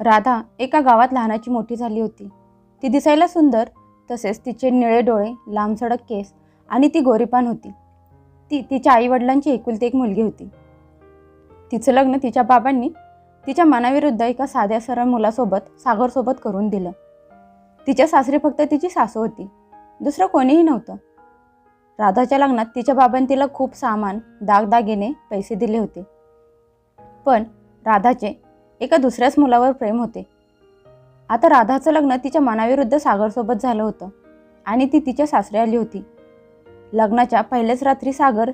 राधा एका गावात लहानाची मोठी झाली होती. ती दिसायला सुंदर तसेच तिचे निळे डोळे लांब सडक केस आणि ती गोरीपान होती. ती तिच्या आईवडिलांची एकुलती एक मुलगी होती. तिचं लग्न तिच्या बाबांनी तिच्या मनाविरुद्ध एका साध्या सरळ मुलासोबत सागरसोबत करून दिलं. तिच्या सासरी फक्त तिची सासू होती. दुसरं कोणीही नव्हतं. राधाच्या लग्नात तिच्या बाबांनी तिला खूप सामान दागदागिने पैसे दिले होते. पण राधाचे एका दुसऱ्याच मुलावर प्रेम होते. आता राधाचं लग्न तिच्या मनाविरुद्ध सागरसोबत झालं होतं आणि ती तिच्या सासरे आली होती. लग्नाच्या पहिल्याच रात्री सागर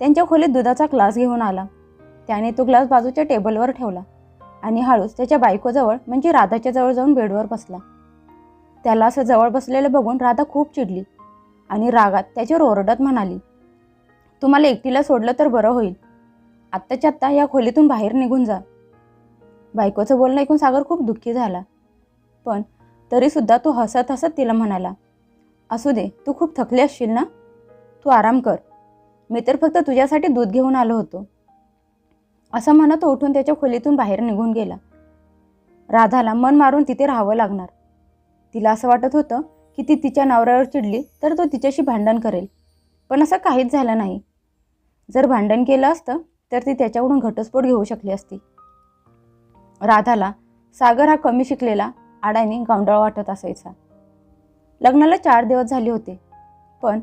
त्यांच्या खोलीत दुधाचा ग्लास घेऊन आला. त्याने तो ग्लास बाजूच्या टेबलवर ठेवला आणि हळूच त्याच्या बायकोजवळ म्हणजे राधाच्या जवळ जाऊन बेडवर बसला. त्याला असं जवळ बसलेलं बघून राधा खूप चिडली आणि रागात त्याच्यावर ओरडत म्हणाली तुम्हाला एकटीला सोडलं तर बरं होईल. आत्ताच्या आत्ता या खोलीतून बाहेर निघून जा. बायकोचं बोलणं ऐकून सागर खूप दुःखी झाला. पण तरीसुद्धा तो हसत हसत तिला म्हणाला असू दे तू खूप थकली असशील ना? तू आराम कर. मी तर फक्त तुझ्यासाठी दूध घेऊन आलो होतो. असं म्हणत तो उठून त्याच्या खोलीतून बाहेर निघून गेला. राधाला मन मारून तिथे राहावं लागणार. तिला असं वाटत होतं की ती तिच्या नवऱ्यावर चिडली तर तो तिच्याशी भांडण करेल. पण असं काहीच झालं नाही. जर भांडण केलं असतं तर ती त्याच्याकडून घटस्फोट घेऊ शकली असती. राधाला सागर हा कमी शिकलेला आडाने गावंडळ वाटत असायचा. लग्नाला चार दिवस झाले होते पण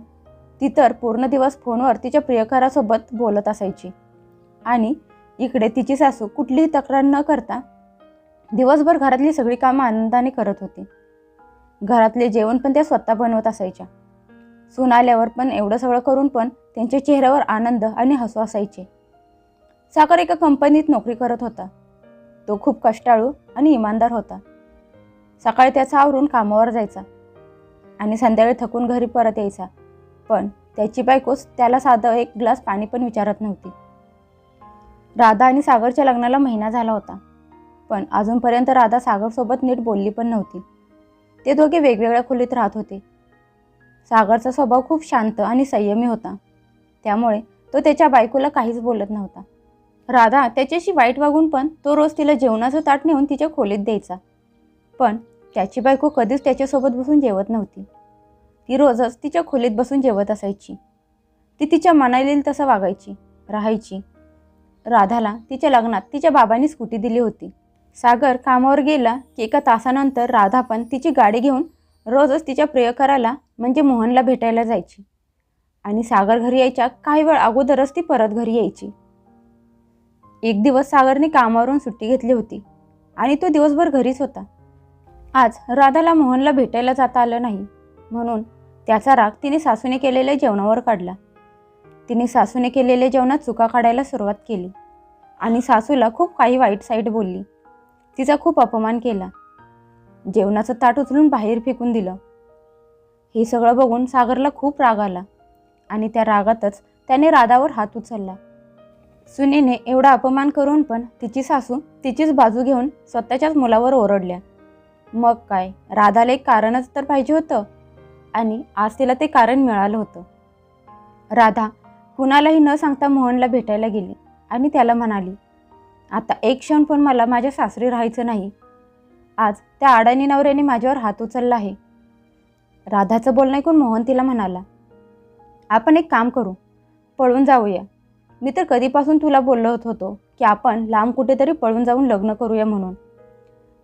ती तर पूर्ण दिवस फोनवर तिच्या प्रियकरासोबत बोलत असायची. आणि इकडे तिची सासू कुठलीही तक्रार न करता दिवसभर घरातली सगळी कामं आनंदाने करत होती. घरातले जेवण पण त्या स्वतः बनवत असायच्या. सून आल्यावर पण एवढं सगळं करून पण त्यांच्या चेहऱ्यावर आनंद आणि हसू असायचे. सागर एका कंपनीत नोकरी करत होता. तो खूप कष्टाळू आणि इमानदार होता. सकाळी त्याचा आवरून कामावर जायचा आणि संध्याकाळी थकून घरी परत यायचा. पण त्याची बायकोच त्याला साधं एक ग्लास पाणी पण विचारत नव्हती. राधा आणि सागरच्या लग्नाला महिना झाला होता. पण अजूनपर्यंत राधा सागरसोबत नीट बोलली पण नव्हती. ते दोघे वेगवेगळ्या खोलीत राहत होते. सागरचा स्वभाव खूप शांत आणि संयमी होता. त्यामुळे तो त्याच्या बायकोला काहीच बोलत नव्हता. राधा त्याच्याशी वाईट वागून पण तो रोज तिला जेवणाचं ताट नेऊन तिच्या खोलीत द्यायचा. पण त्याची बायको कधीच त्याच्यासोबत बसून जेवत नव्हती. ती रोजच तिच्या खोलीत बसून जेवत असायची. ती तिच्या मनाला येईल तसं वागायची राहायची. राधाला तिच्या लग्नात तिच्या बाबांनी स्कूटी दिली होती. सागर कामावर गेला की एका तासानंतर राधा पण तिची गाडी घेऊन रोजच तिच्या प्रियकराला म्हणजे मोहनला भेटायला जायची. आणि सागर घरी यायच्या काही वेळ अगोदरच ती परत घरी यायची. एक दिवस सागरने कामावरून सुट्टी घेतली होती आणि तो दिवसभर घरीच होता. आज राधाला मोहनला भेटायला जाता आलं नाही म्हणून त्याचा राग तिने सासूने केलेल्या जेवणावर काढला. तिने सासूने केलेल्या जेवणात चुका काढायला सुरुवात केली आणि सासूला खूप काही वाईट साईट बोलली. तिचा खूप अपमान केला. जेवणाचं ताट उचलून बाहेर फेकून दिलं. हे सगळं बघून सागरला खूप राग आला आणि त्या रागातच त्याने राधावर हात उचलला. सुनेने एवढा अपमान करून पण तिची सासू तिचीच बाजू घेऊन स्वतःच्याच मुलावर ओरडल्या. मग काय? राधाला एक कारणच तर पाहिजे होतं. आणि आज तिला ते कारण मिळालं होतं. राधा कुणालाही न सांगता मोहनला भेटायला गेली आणि त्याला म्हणाली आता एक क्षण पण मला माझ्या सासरी राहायचं नाही. आज त्या अडाणी नवऱ्याने माझ्यावर हात उचलला आहे. राधाचं बोलणं ऐकून मोहन तिला म्हणाला आपण एक काम करू पळून जाऊया. मी तर कधीपासून तुला बोललो होतो की आपण लांब कुठेतरी पळून जाऊन लग्न करूया म्हणून.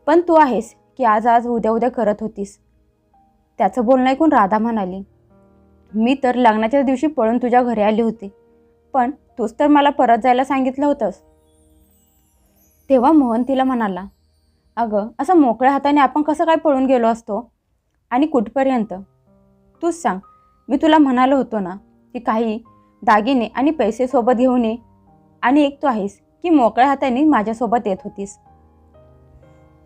पण तू आहेस की आज आज उद्या उद्या करत होतीस. त्याचं बोलणं ऐकून राधा म्हणाली मी तर लग्नाच्या दिवशी पळून तुझ्या घरी आली होती पण तूच तर मला परत जायला सांगितलं होतंस. तेव्हा मोहन तिला म्हणाला अगं असं मोकळ्या हाताने आपण कसं काय पळून गेलो असतो? आणि कुठपर्यंत? तूच सांग मी तुला म्हणालो होतो ना की काही दागिने आणि पैसे सोबत घेऊन ये. आणि एक तू आहेस की मोकळ्या हाताने माझ्यासोबत येत होतीस.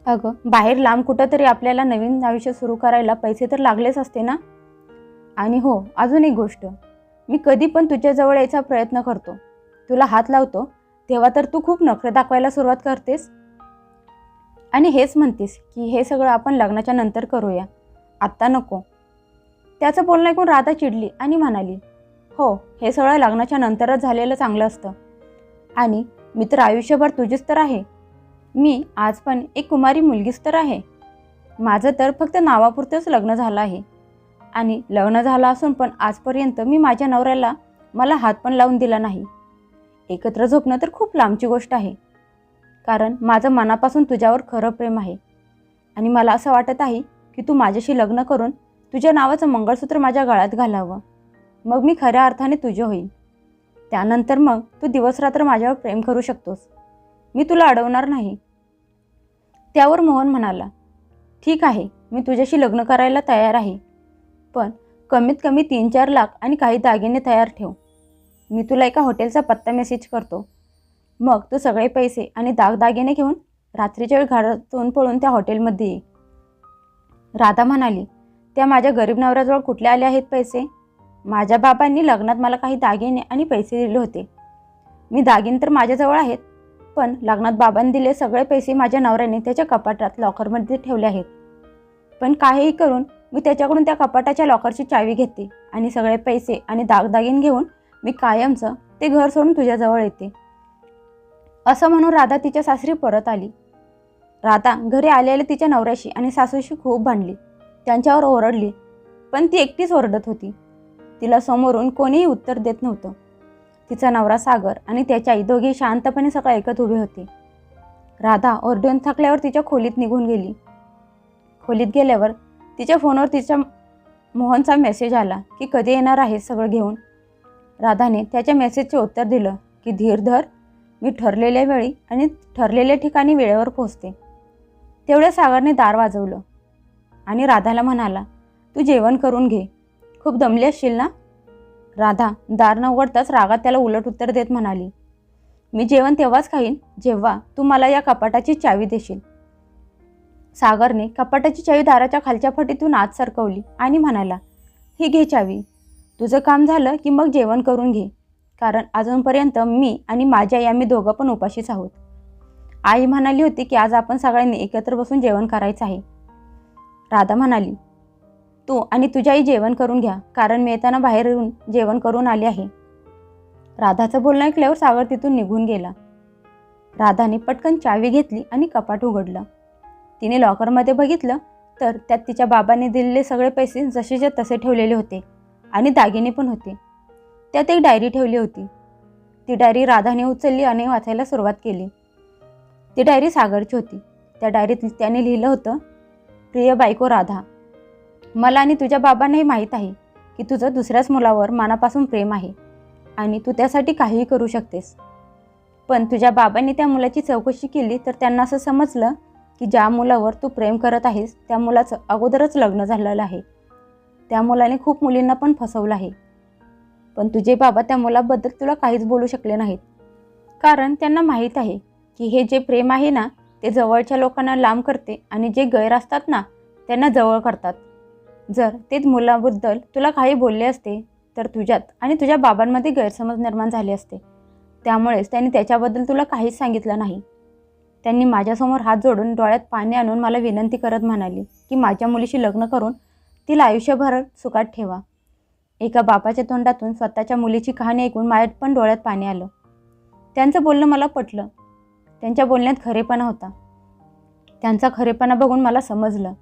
अगं बाहेर लांब कुठंतरी आपल्याला नवीन आयुष्य सुरू करायला पैसे तर लागलेच असते ना? आणि हो अजून एक गोष्ट. मी कधी पण तुझ्याजवळ यायचा प्रयत्न करतो. तुला हात लावतो तेव्हा तर तू खूप नखरे दाखवायला सुरुवात करतेस. आणि हेच म्हणतेस की हे सगळं आपण लग्नाच्या नंतर करूया. आत्ता नको. त्याचं बोलणं ऐकून राधा चिडली आणि म्हणाली हो हे सगळं लग्नाच्या नंतरच झालेलं चांगलं असतं. आणि मी तर आयुष्यभर तुझीच तर आहे. मी आज पण एक कुमारी मुलगीच तर आहे. माझं तर फक्त नावापुरतंच लग्न झालं आहे. आणि लग्न झालं असून पण आजपर्यंत मी माझ्या नवऱ्याला मला हात पण लावून दिला नाही. एकत्र झोपणं तर खूप लांबची गोष्ट आहे. कारण माझं मनापासून तुझ्यावर खरं प्रेम आहे. आणि मला असं वाटत आहे की तू माझ्याशी लग्न करून तुझ्या नावाचं मंगळसूत्र माझ्या गळ्यात घालावं. मग मी खऱ्या अर्थाने तुझे होईल त्यानंतर मग तू दिवसरात्र माझ्यावर प्रेम करू शकतोस. मी तुला अडवणार नाही. त्यावर मोहन म्हणाला ठीक आहे मी तुझ्याशी लग्न करायला तयार आहे. पण कमीत कमी तीन चार लाख आणि काही दागिने तयार ठेव. मी तुला एका हॉटेलचा पत्ता मेसेज करतो. मग तू सगळे पैसे आणि दागदागिने घेऊन रात्रीच्या वेळ घरातून पळून त्या हॉटेलमध्ये ये. राधा म्हणाली त्या माझ्या गरीब नवऱ्याजवळ कुठले आले आहेत पैसे? माझ्या बाबांनी लग्नात मला काही दागिने आणि पैसे दिले होते. मी दागिने तर माझ्याजवळ आहेत पण लग्नात बाबांनी दिले सगळे पैसे माझ्या नवऱ्याने त्याच्या कपाटात लॉकरमध्ये ठेवले आहेत. पण काहीही करून मी त्याच्याकडून त्या कपाटाच्या लॉकरची चावी घेते आणि सगळे पैसे आणि दागदागिन घेऊन मी कायमचं ते घर सोडून तुझ्याजवळ येते. असं म्हणून राधा तिच्या सासरी परत आली. राधा घरी आलेल्या तिच्या नवऱ्याशी आणि सासूशी खूप भांडली. त्यांच्यावर ओरडली पण ती एकटीच ओरडत होती. तिला समोरून कोणीही उत्तर देत नव्हतं. तिचा नवरा सागर आणि त्याची आई दोघे शांतपणे सगळं ऐकत उभे होते. राधा ओरडून थकल्यावर तिच्या खोलीत निघून गेली. खोलीत गेल्यावर तिच्या फोनवर तिच्या मोहनचा मेसेज आला की कधी येणार आहे सगळं घेऊन. राधाने त्याच्या मेसेजचे उत्तर दिलं की धीर धर मी ठरलेल्या वेळी आणि ठरलेल्या ठिकाणी वेळेवर पोहोचते. तेवढ्या सागरने दार वाजवलं आणि राधाला म्हणाला तू जेवण करून घे खूप दमली असशील ना? राधा दार न उघडताच रागात त्याला उलट उत्तर देत म्हणाली. मी जेवण तेव्हाच खाईन जेव्हा तू मला या कपाटाची चावी देशील. सागरने कपाटाची चावी दाराच्या खालच्या फटीतून आत सरकवली आणि म्हणाला ही घे चावी. तुझं काम झालं की मग जेवण करून घे. कारण अजूनपर्यंत मी आणि माझ्या आई आम्ही दोघं पण उपाशीच आहोत. आई म्हणाली होती की आज आपण सगळ्यांनी एकत्र बसून जेवण करायचं आहे. राधा म्हणाली तू आणि तुझ्याही आई जेवण करून घ्या कारण मी येताना बाहेर येऊन जेवण करून आले आहे. राधाचं बोलणं ऐकल्यावर सागर तिथून निघून गेला. राधाने पटकन चावी घेतली आणि कपाट उघडलं. तिने लॉकरमध्ये बघितलं तर त्यात तिच्या बाबांनी दिलेले सगळे पैसे जसेच्या तसे ठेवलेले होते आणि दागिने पण होते. त्यात एक डायरी ठेवली होती. ती डायरी राधाने उचलली आणि वाचायला सुरुवात केली. ती डायरी सागरची होती. त्या डायरीत त्याने लिहिलं होतं प्रिय बायको राधा मला आणि तुझ्या बाबांनाही माहीत आहे की तुझं दुसऱ्याच मुलावर मनापासून प्रेम आहे आणि तू त्यासाठी काहीही करू शकतेस. पण तुझ्या बाबांनी त्या मुलाची चौकशी केली तर त्यांना असं समजलं की ज्या मुलावर तू प्रेम करत आहेस त्या मुलाचं अगोदरच लग्न झालेलं आहे. त्या मुलाने खूप मुलींना पण फसवलं आहे. पण तुझे बाबा त्या मुलाबद्दल तुला काहीच बोलू शकले नाहीत. कारण त्यांना माहीत आहे की हे जे प्रेम आहे ना ते जवळच्या लोकांना लांब करते आणि जे गैर असतात ना त्यांना जवळ करतात. जर तेच मुलाबद्दल तुला काही बोलले असते तर तुझ्यात आणि तुझ्या बाबांमध्ये गैरसमज निर्माण झाले असते. त्यामुळेच त्यांनी त्याच्याबद्दल तुला काहीच सांगितलं नाही. त्यांनी माझ्यासमोर हात जोडून डोळ्यात पाणी आणून मला विनंती करत म्हणाली की माझ्या मुलीशी लग्न करून तिला आयुष्यभर सुखात ठेवा. एका बापाच्या तोंडातून स्वतःच्या मुलीची कहाणी ऐकून माझ्यात पण डोळ्यात पाणी आलं. त्यांचं बोलणं मला पटलं. त्यांच्या बोलण्यात खरेपणा होता. त्यांचा खरेपणा बघून मला समजलं.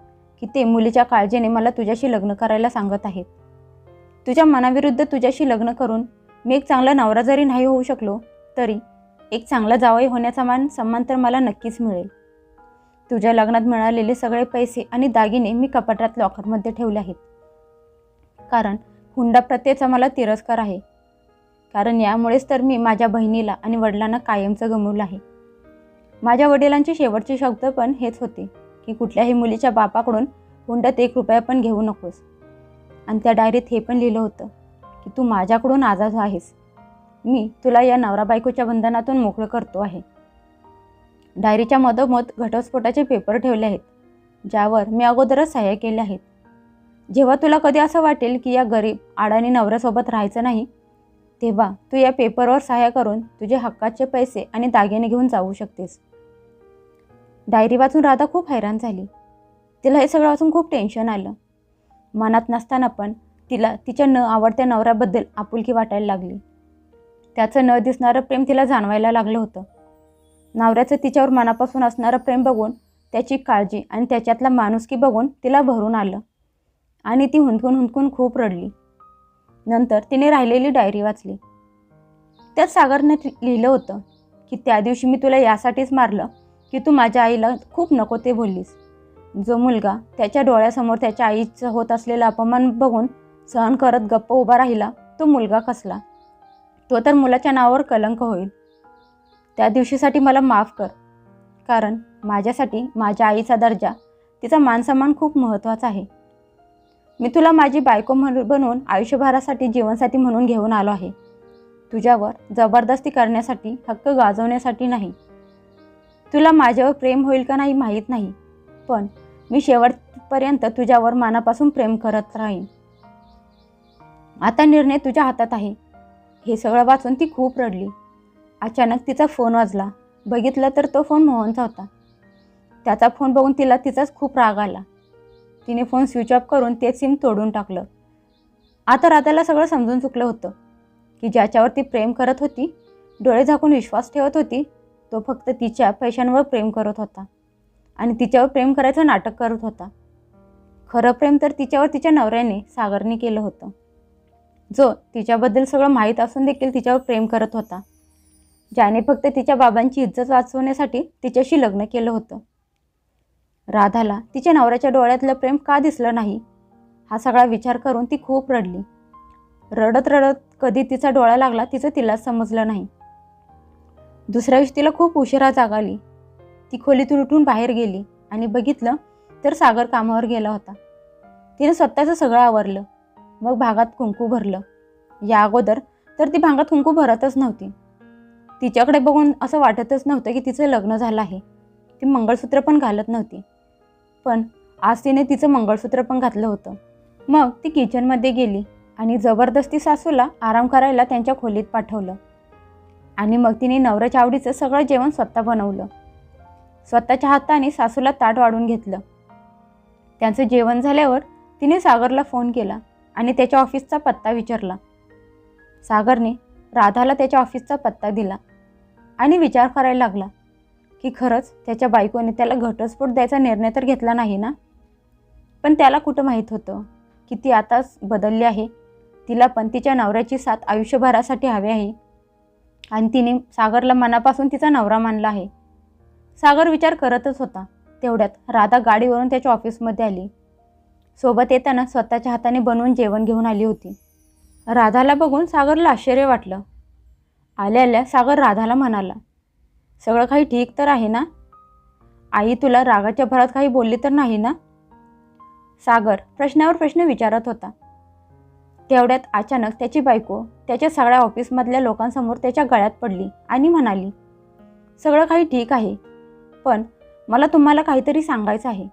की ते मुलीच्या काळजीने मला तुझ्याशी लग्न करायला सांगत आहेत. तुझ्या मनाविरुद्ध तुझ्याशी लग्न करून मी एक चांगला नवरा जरी नाही होऊ शकलो तरी एक चांगला जावई होण्याचा मान सन्मान तर मला नक्कीच मिळेल. तुझ्या लग्नात मिळालेले सगळे पैसे आणि दागिने मी कपाटात लॉकरमध्ये ठेवले आहेत. कारण हुंडा प्रत्येचा मला तिरस्कार आहे. कारण यामुळेच तर मी माझ्या बहिणीला आणि वडिलांना कायमचं गमवलं आहे. माझ्या वडिलांचे शेवटचे शब्द पण हेच होते. की कुठल्याही मुलीच्या बापाकडून हुंडत एक रुपया पण घेऊ नकोस. आणि त्या डायरीत हे पण लिहिलं होतं की तू माझ्याकडून आजाद आहेस. मी तुला या नवरा बायकोच्या बंधनातून मोकळं करतो आहे. डायरीच्या मधोमध घटस्फोटाचे पेपर ठेवले आहेत ज्यावर मी अगोदरच सह्या केल्या आहेत. जेव्हा तुला कधी असं वाटेल की या गरीब आडाणी नवऱ्यासोबत राहायचं नाही तेव्हा तू या पेपरवर सह्या करून तुझे हक्काचे पैसे आणि दागिने घेऊन जाऊ शकतेस. डायरी वाचून राधा खूप हैराण झाली. तिला हे सगळं वाचून खूप टेन्शन आलं. मनात नसताना पण तिला तिच्या न आवडत्या नवऱ्याबद्दल आपुलकी वाटायला लागली. त्याचं न दिसणारं प्रेम तिला जाणवायला लागलं होतं. नवऱ्याचं तिच्यावर मनापासून असणारं प्रेम बघून त्याची काळजी आणि त्याच्यातला माणुसकी बघून तिला भरून आलं. आणि ती हुंदकून हुंदकून खूप रडली. नंतर तिने राहिलेली डायरी वाचली. त्यात सागरने लिहिलं होतं की त्या दिवशी मी तुला यासाठीच मारलं की तू माझ्या आईला खूप नको ते बोललीस. जो मुलगा त्याच्या डोळ्यासमोर त्याच्या आईचं होत असलेला अपमान बघून सहन करत गप्प उभा राहिला तो मुलगा कसला तो तर मुलाच्या नावावर कलंक होईल. त्या दिवशीसाठी मला माफ कर. कारण माझ्यासाठी माझ्या आईचा दर्जा तिचा मानसन्मान खूप महत्त्वाचा आहे. मी तुला माझी बायको म्हणून बनवून आयुष्यभरासाठी जीवनसाथी म्हणून घेऊन आलो आहे. तुझ्यावर जबरदस्ती करण्यासाठी हक्क गाजवण्यासाठी नाही. तुला माझ्यावर प्रेम होईल का नाही माहीत नाही. पण मी शेवटपर्यंत तुझ्यावर मनापासून प्रेम करत राहीन. आता निर्णय तुझ्या हातात आहे. हे सगळं वाचून ती खूप रडली. अचानक तिचा फोन वाजला. बघितलं तर तो फोन मोहनचा होता. त्याचा फोन बघून तिला तिचाच खूप राग आला. तिने फोन स्विच ऑफ करून ते सिम तोडून टाकलं. आता राधाला सगळं समजून चुकलं होतं. की ज्याच्यावर ती प्रेम करत होती डोळे झाकून विश्वास ठेवत होती तो फक्त तिच्या पैशांवर प्रेम करत होता. आणि तिच्यावर प्रेम करायचं नाटक करत होता. खरं प्रेम तर तिच्यावर तिच्या नवऱ्याने सागरने केलं होतं. जो तिच्याबद्दल सगळं माहीत असून देखील तिच्यावर प्रेम करत होता. ज्याने फक्त तिच्या बाबांची इज्जत वाचवण्यासाठी तिच्याशी लग्न केलं होतं. राधाला तिच्या नवऱ्याच्या डोळ्यातलं प्रेम का दिसलं नाही? हा सगळा विचार करून ती खूप रडली. रडत रडत कधी तिचा डोळा लागला तिचं तिला समजलं नाही. दुसऱ्या दिवशी तिला खूप उशिरा जाग आली. ती खोलीतून उठून बाहेर गेली आणि बघितलं तर सागर कामावर गेला होता. तिने स्वतःचं सगळं आवरलं. मग भागात कुंकू भरलं. या अगोदर तर ती भागात कुंकू भरतच नव्हती. तिच्याकडे बघून असं वाटतच नव्हतं की तिचं लग्न झालं आहे. ती मंगळसूत्र पण घालत नव्हती. पण आज तिने तिचं मंगळसूत्र पण घातलं होतं. मग ती किचनमध्ये गेली आणि जबरदस्ती सासूला आराम करायला त्यांच्या खोलीत पाठवलं. आणि मग तिने नवऱ्याच्या आवडीचं सगळं जेवण स्वतः बनवलं. स्वतःच्या हाताने सासूला ताट वाढून घेतलं. त्यांचं जेवण झाल्यावर तिने सागरला फोन केला आणि त्याच्या ऑफिसचा पत्ता विचारला. सागरने राधाला त्याच्या ऑफिसचा पत्ता दिला आणि विचार करायला लागला की खरंच त्याच्या बायकोने त्याला घटस्फोट द्यायचा निर्णय तर घेतला नाही ना? पण त्याला कुठं माहीत होतं की ती आताच बदलली आहे? तिला पण तिच्या नवऱ्याची साथ आयुष्यभरासाठी हवी आहे. आणि तिने सागरला मनापासून तिचा नवरा मानला आहे. सागर विचार करतच होता. तेवढ्यात राधा गाडीवरून त्याच्या ऑफिसमध्ये आली. सोबत येताना स्वतःच्या हाताने बनवून जेवण घेऊन आली होती. राधाला बघून सागरला आश्चर्य वाटलं. आल्या आल्या सागर राधाला म्हणाला सगळं काही ठीक तर आहे ना? आई तुला रागाच्या भरात काही बोलली तर नाही ना? सागर प्रश्नावर प्रश्न विचारत होता. तेवढ्यात अचानक त्याची बायको त्याच्या सगळ्या ऑफिसमधल्या लोकांसमोर त्याच्या गळ्यात पडली आणि म्हणाली सगळं काही ठीक आहे पण मला तुम्हाला काहीतरी सांगायचं आहे.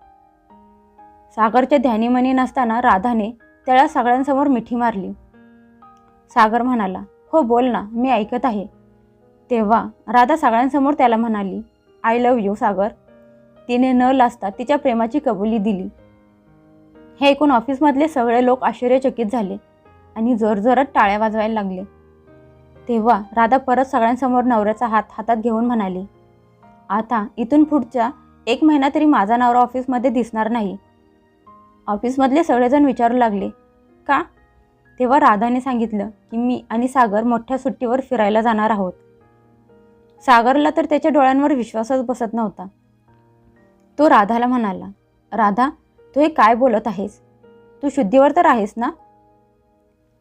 सागरच्या ध्यानीमनी नसताना राधाने त्याला सगळ्यांसमोर मिठी मारली. सागर म्हणाला हो बोल ना मी ऐकत आहे. तेव्हा राधा सगळ्यांसमोर त्याला म्हणाली आय लव्ह यू सागर. तिने न लाजता तिच्या प्रेमाची कबुली दिली. हे ऐकून ऑफिसमधले सगळे लोक आश्चर्यचकित झाले. आणि जोरजोरात टाळ्या वाजवायला लागले. तेव्हा राधा परत सगळ्यांसमोर नवऱ्याचा हात हातात घेऊन म्हणाली आता इथून पुढच्या एक महिना तरी माझा नवरा ऑफिसमध्ये दिसणार नाही. ऑफिसमधले सगळेजण विचारू लागले का? तेव्हा राधाने सांगितलं की मी आणि सागर मोठ्या सुट्टीवर फिरायला जाणार आहोत. सागरला तर त्याच्या डोळ्यांवर विश्वासच बसत नव्हता. तो राधाला म्हणाला राधा तू हे काय बोलत आहेस? तू शुद्धीवर तर आहेस ना?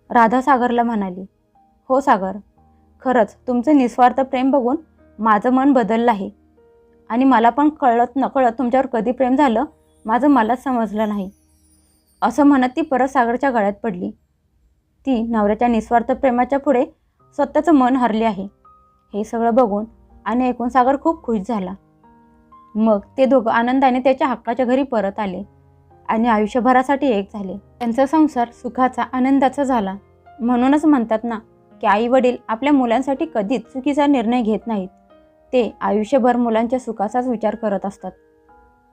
राधा सागरला म्हणाली हो सागर खरंच तुमचं निस्वार्थ प्रेम बघून माझं मन बदललं आहे. आणि मला पण कळत नकळत तुमच्यावर कधी प्रेम झालं माझं मलाच समजलं नाही. असं म्हणत ती परत सागरच्या गळ्यात पडली. ती नवऱ्याच्या निस्वार्थ प्रेमाच्या पुढे स्वतःचं मन हरले आहे. हे सगळं बघून आणि ऐकून सागर खूप खुश झाला. मग ते दोघं आनंदाने त्याच्या हक्काच्या घरी परत आले. आणि आयुष्यभरासाठी एक झाले. त्यांचा संसार सुखाचा आनंदाचा झाला. म्हणूनच म्हणतात ना की आई वडील आपल्या मुलांसाठी कधीच चुकीचा निर्णय घेत नाहीत. ते आयुष्यभर मुलांच्या सुखाचाच विचार करत असतात.